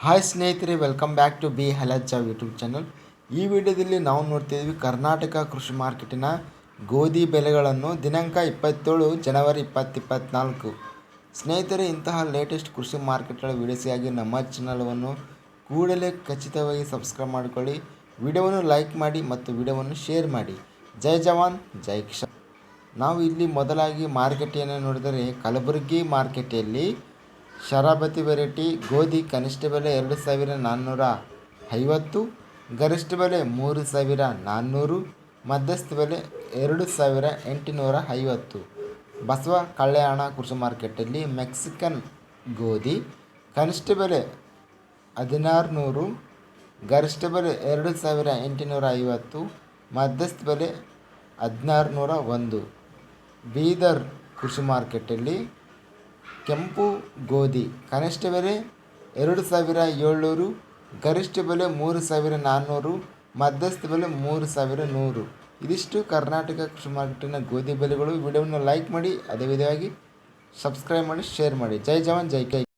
Hi ಸ್ನೇಹಿತರೆ welcome back to B Halajja YouTube channel ಈ ವಿಡಿಯೋದಲ್ಲಿ ನಾವು ನೋಡ್ತಿದ್ವಿ ಕರ್ನಾಟಕ ಕೃಷಿ ಮಾರ್ಕೆಟಿನ ಗೋಧಿ ಬೆಲೆಗಳನ್ನು ದಿನಾಂಕ ಇಪ್ಪತ್ತೇಳು ಜನವರಿ ಇಪ್ಪತ್ತು ಇಪ್ಪತ್ತ್ನಾಲ್ಕು ಸ್ನೇಹಿತರೆ, ಇಂತಹ ಲೇಟೆಸ್ಟ್ ಕೃಷಿ ಮಾರ್ಕೆಟ್ಗಳ ವಿಡಿಯೋಸಿಯಾಗಿ ನಮ್ಮ ಚಾನಲವನ್ನು ಕೂಡಲೇ ಖಚಿತವಾಗಿ ಸಬ್ಸ್ಕ್ರೈಬ್ ಮಾಡಿಕೊಳ್ಳಿ. ವಿಡಿಯೋವನ್ನು ಲೈಕ್ ಮಾಡಿ ಮತ್ತು ವಿಡಿಯೋವನ್ನು ಶೇರ್ ಮಾಡಿ. ಜೈ ಜವಾನ್, ಜೈ ಕಿಶನ್ ನಾವು ಇಲ್ಲಿ ಮೊದಲಾಗಿ ಮಾರುಕಟ್ಟೆಯನ್ನು ನೋಡಿದರೆ ಕಲಬುರಗಿ ಮಾರ್ಕೆಟಲ್ಲಿ ಶರಾಬತಿ ವೆರೈಟಿ, ಗೋಧಿ ಕನಿಷ್ಠ ಬೆಲೆ ಎರಡು ಸಾವಿರ ನಾನ್ನೂರ ಐವತ್ತು, ಗರಿಷ್ಠ ಬೆಲೆ ಮೂರು ಸಾವಿರ ನಾನ್ನೂರು, ಮಧ್ಯಸ್ಥ ಬೆಲೆ ಎರಡು ಸಾವಿರ ಎಂಟುನೂರ ಐವತ್ತು. ಬಸವ ಕಲ್ಯಾಣ ಕೃಷಿ ಮಾರ್ಕೆಟಲ್ಲಿ ಮೆಕ್ಸಿಕನ್ ಗೋಧಿ ಕನಿಷ್ಠ ಬೆಲೆ ಹದಿನಾರು ನೂರು ಗರಿಷ್ಠ ಬೆಲೆ ಎರಡು ಸಾವಿರ ಎಂಟುನೂರ ಐವತ್ತು, ಮಧ್ಯಸ್ಥ ಬೆಲೆ ಹದಿನಾರು ನೂರ ಒಂದು. ಬೀದರ್ ಕೃಷಿ ಮಾರ್ಕೆಟಲ್ಲಿ ಕೆಂಪು ಗೋಧಿ, ಕನಿಷ್ಠ ಬೆಲೆ ಎರಡು ಸಾವಿರ ಏಳ್ನೂರು, ಗರಿಷ್ಠ ಬೆಲೆ ಮೂರು ಸಾವಿರ ನಾನ್ನೂರು, ಮಧ್ಯಸ್ಥ ಬೆಲೆ ಮೂರು ಸಾವಿರ ನೂರು. ಇದಿಷ್ಟು ಕರ್ನಾಟಕ ಕೃಷಿ ಮಾರ್ಕೆಟಿನ ಗೋಧಿ ಬೆಲೆಗಳು. ವಿಡಿಯೋವನ್ನು ಲೈಕ್ ಮಾಡಿ, ಅದೇ ವಿಧವಾಗಿ ಸಬ್ಸ್ಕ್ರೈಬ್ ಮಾಡಿ, ಶೇರ್ ಮಾಡಿ. ಜೈ ಜವಾನ್, ಜೈ ಕೈ.